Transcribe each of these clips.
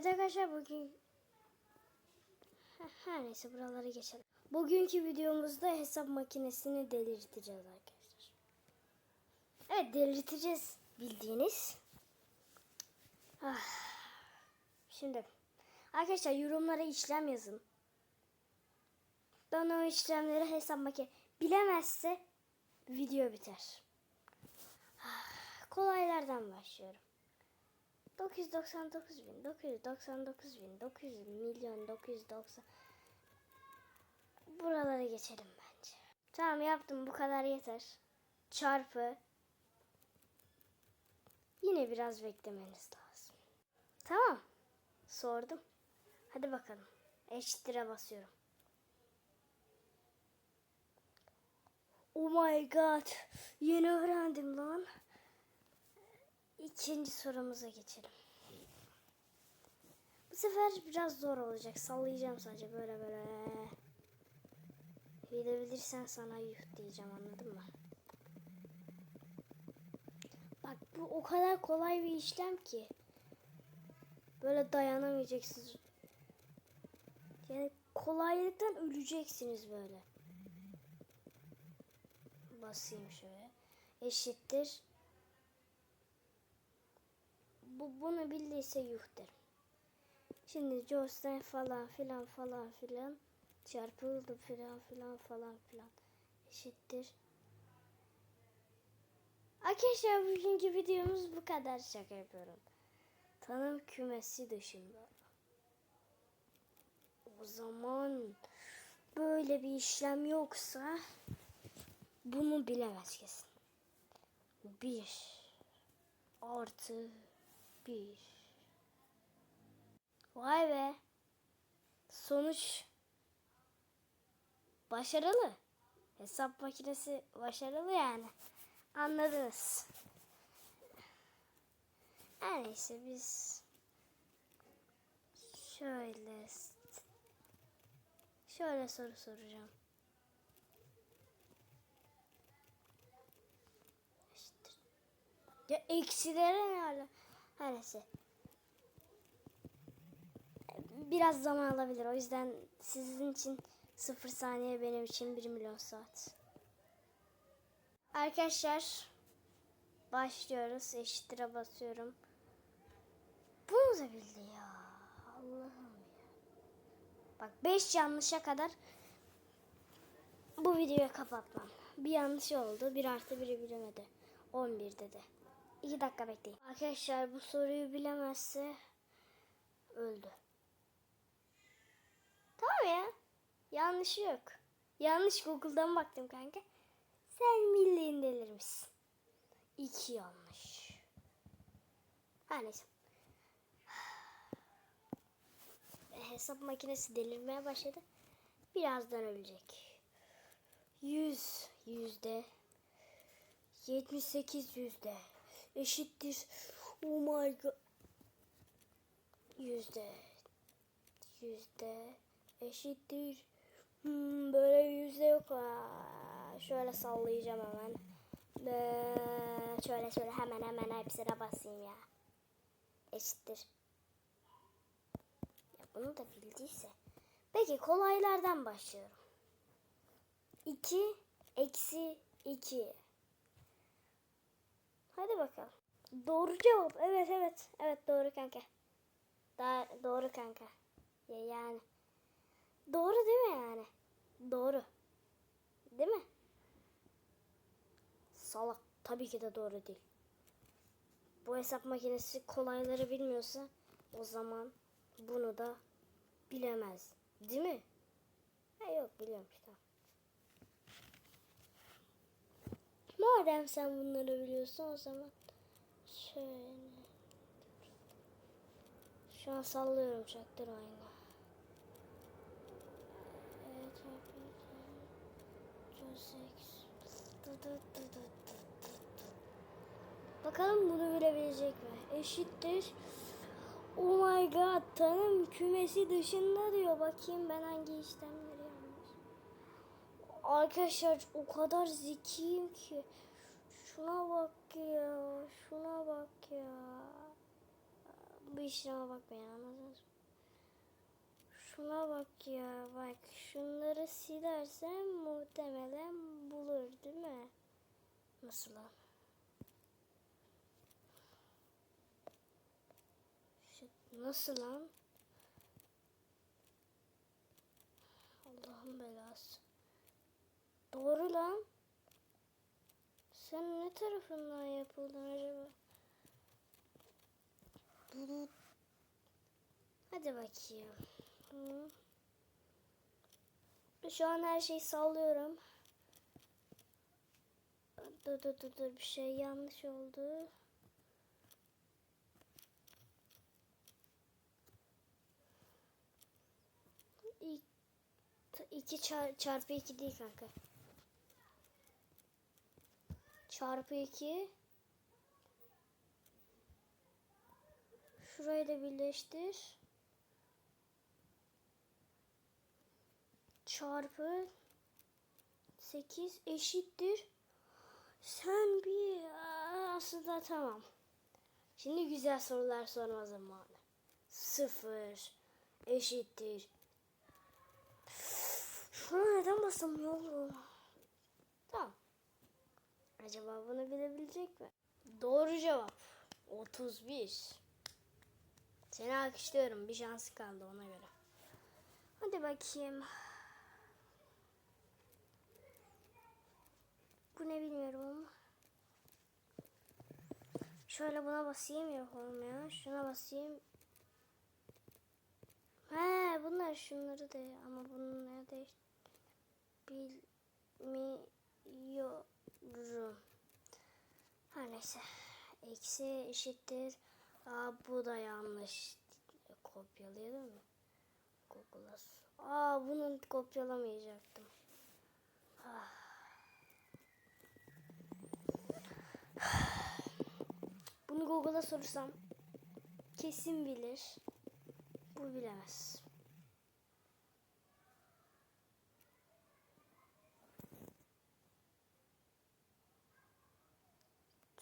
Evet arkadaşlar bugün her neyse buraları geçelim. Bugünkü videomuzda hesap makinesini delirteceğiz arkadaşlar. Evet delirteceğiz bildiğiniz. Ah. Şimdi arkadaşlar yorumlara işlem yazın. Ben o işlemleri hesap makine bilemezse video biter. Ah, Kolaylardan başlıyorum. 999 bin, 999 bin, 900 milyon, 990. Buraları geçelim bence. Tamam yaptım bu kadar yeter. Çarpı. Yine biraz beklemeniz lazım. Tamam. Sordum. Hadi bakalım. Eşittir'e basıyorum. Oh my god. Yeni öğrendim lan. İkinci sorumuza geçelim. Bu sefer biraz zor olacak. Sallayacağım sadece böyle böyle. Bilebilirsen sana yuh diyeceğim anladın mı? Bak bu o kadar kolay bir işlem ki. Böyle dayanamayacaksınız. Yani kolaylıktan öleceksiniz böyle. Basayım şöyle. Eşittir bu bunu bildiyse yuh. Şimdi Josten falan filan falan filan çarpıldı filan filan falan filan eşittir. Arkadaşlar bugünkü videomuz bu kadar şaka yapıyorum. Tanım kümesi dışında. O zaman böyle bir işlem yoksa bunu bilemez kesin. Bir artı bir. Vay be. Sonuç başarılı. Hesap makinesi başarılı yani. Anladınız. Her neyse biz şöyle şöyle soru soracağım. İşte. Ya eksilere ne ala? Neyse. Biraz zaman alabilir. O yüzden sizin için sıfır saniye benim için 1 milyon saat. Arkadaşlar başlıyoruz. Eşittir'e basıyorum. Bunu da bildi ya. Allah'ım ya. Bak 5 yanlışa kadar bu videoyu kapatmam. Bir yanlış oldu. 1 artı 1'i bilemedi. 11 dedi. 2 dakika bekleyin. Arkadaşlar bu soruyu bilemezse öldü. Tamam ya. Yanlışı yok. Yanlış Google'dan baktım kanka. Sen milliğin delir misin? İki yanlış. Her neyse. Hesap makinesi delirmeye başladı. Birazdan ölecek. Yüz yüzde. 78 yüzde. Eşittir. Oh my god. Yüzde. Yüzde. Eşittir. Hmm, böyle yüzde yok. Aa, şöyle sallayacağım hemen. Ve şöyle şöyle hemen hemen hepsine basayım ya. Eşittir. Ya bunu da bildiyse. Peki kolaylardan başlıyorum. 2 eksi 2. Hadi bakalım. Doğru cevap. Evet evet. Evet doğru kanka. Daha doğru kanka. Ya yani. Doğru değil mi yani? Doğru. Değil mi? Salak. Tabii ki de doğru değil. Bu hesap makinesi kolayları bilmiyorsa o zaman bunu da bilemez. Değil mi? Ha yok biliyormuş tamam. Madem sen bunları biliyorsun o zaman şöyle. Şu an sallıyorum çaktırmayın. Evet, Bakalım bunu bilebilecek mi? Eşittir. Oh my god tanım kümesi dışında diyor. Bakayım ben hangi yanlış. Arkadaşlar o kadar zekiyim ki. Şuna bak ya. Şuna bak ya. bu işleme bakmayın anladınız? Şuna bak ya bak şunları silersem muhtemelen bulur değil mi? Nasıl lan? Nasıl lan? Doğru lan. Sen ne tarafından yapıldın acaba? Hadi bakayım. Hı. Şu an her şeyi sallıyorum. Dur dur dur dur bir şey yanlış oldu. İki çar- çarpı iki değil kanka. Çarpı iki. Şurayı da birleştir. Çarpı 8 eşittir. Sen bir aslında tamam. Şimdi güzel sorular sorma zamanı. Sıfır eşittir. Şuna neden basamıyorum? Tamam. Acaba bunu bilebilecek mi? Doğru cevap. 31. Seni alkışlıyorum. Bir şansı kaldı ona göre. Hadi bakayım. Bu ne bilmiyorum. Şöyle buna basayım yok olmuyor. Şuna basayım. He bunlar şunları da ama bunları da bilmiyorum. Her neyse. Eksi eşittir. Aa bu da yanlış. Kopyalayalım mı? Google'a. Aa bunu kopyalamayacaktım. Ah. Bunu Google'a sorsam kesin bilir. Bu bilemez.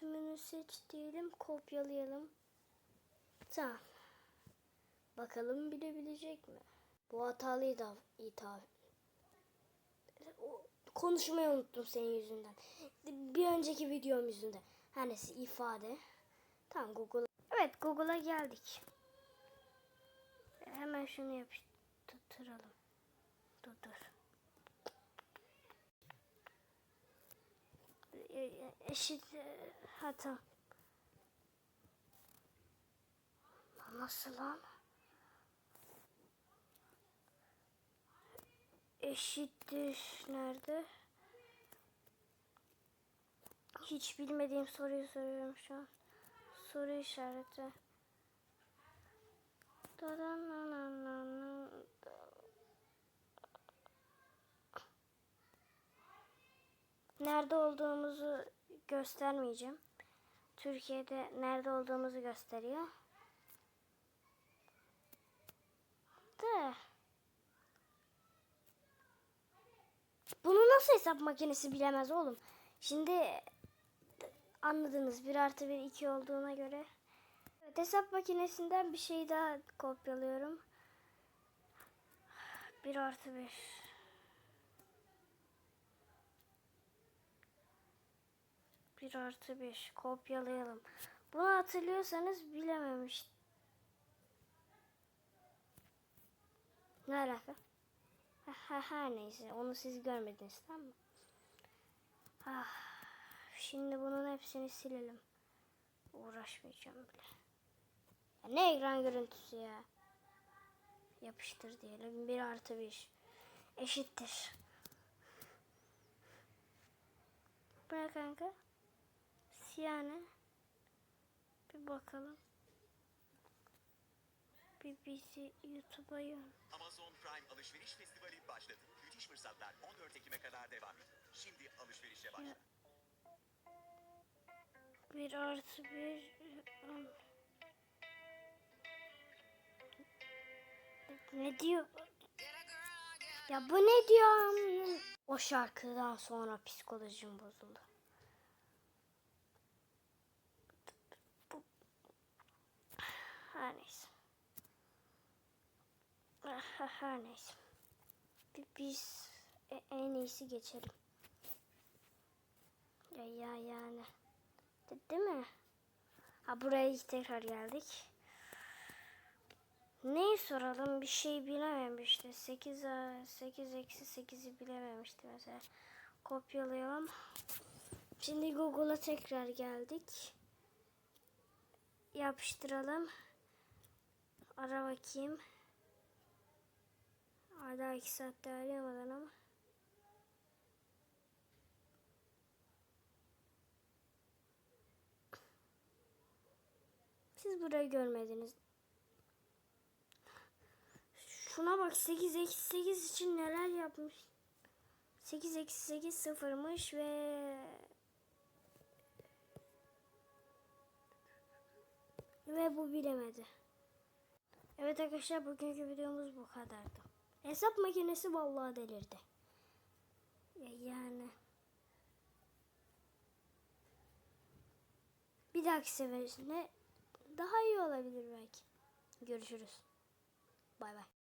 Tümünü seç diyelim, kopyalayalım. Tamam. Bakalım bilebilecek mi? Bu hatalıyı da. O- Konuşmayı unuttum senin yüzünden. Bir önceki videom yüzünden. Her neyse ifade. Tamam Google. Evet Google'a geldik. Hemen şunu yapıştıralım. Dur dur. Eşit e, ha tamam. Lan Nasıl lan? Eşittir nerede? Hiç bilmediğim soruyu soruyorum şu an. Soru işareti. Dadananana. Nerede olduğumuzu göstermeyeceğim. Türkiye'de nerede olduğumuzu gösteriyor. De. Bunu nasıl hesap makinesi bilemez oğlum? Şimdi anladınız 1 artı 1 2 olduğuna göre. Evet, hesap makinesinden bir şey daha kopyalıyorum. 1 artı 1. Bir artı bir kopyalayalım. Bunu hatırlıyorsanız bilememiş. Ne alaka? Ha, ha, neyse onu siz görmediniz tamam mı? Ah, şimdi bunun hepsini silelim. Uğraşmayacağım bile. Ya ne ekran görüntüsü ya? Yapıştır diyelim. 1 artı 1 eşittir. Bırak kanka. Yani bir bakalım. Bir bizi YouTube'a yön. Amazon Prime Alışveriş Festivali başladı. Müthiş fırsatlar 14 Ekim'e kadar devam ediyor. Şimdi alışverişe başla. Bir artı bir. Ne diyor? Ya bu ne diyor? O şarkıdan sonra psikolojim bozuldu. Her neyse. Her neyse. Bi- Biz e- en iyisi geçelim. Ya ya yani. De- değil mi? Ha buraya tekrar geldik. Neyi soralım bir şey bilememişti. 8 a- 8 eksi 8'i bilememişti mesela. Kopyalayalım. Şimdi Google'a tekrar geldik. Yapıştıralım. Ara bakayım. Hala 2 saatte arayamadan ama. Siz burayı görmediniz. Şuna bak 8 eksi 8 için neler yapmış. 8 eksi 8 sıfırmış ve ve bu bilemedi. Evet arkadaşlar bugünkü videomuz bu kadardı. Hesap makinesi vallahi delirdi. Ya yani bir dahaki seferinde daha iyi olabilir belki. Görüşürüz. Bay bay.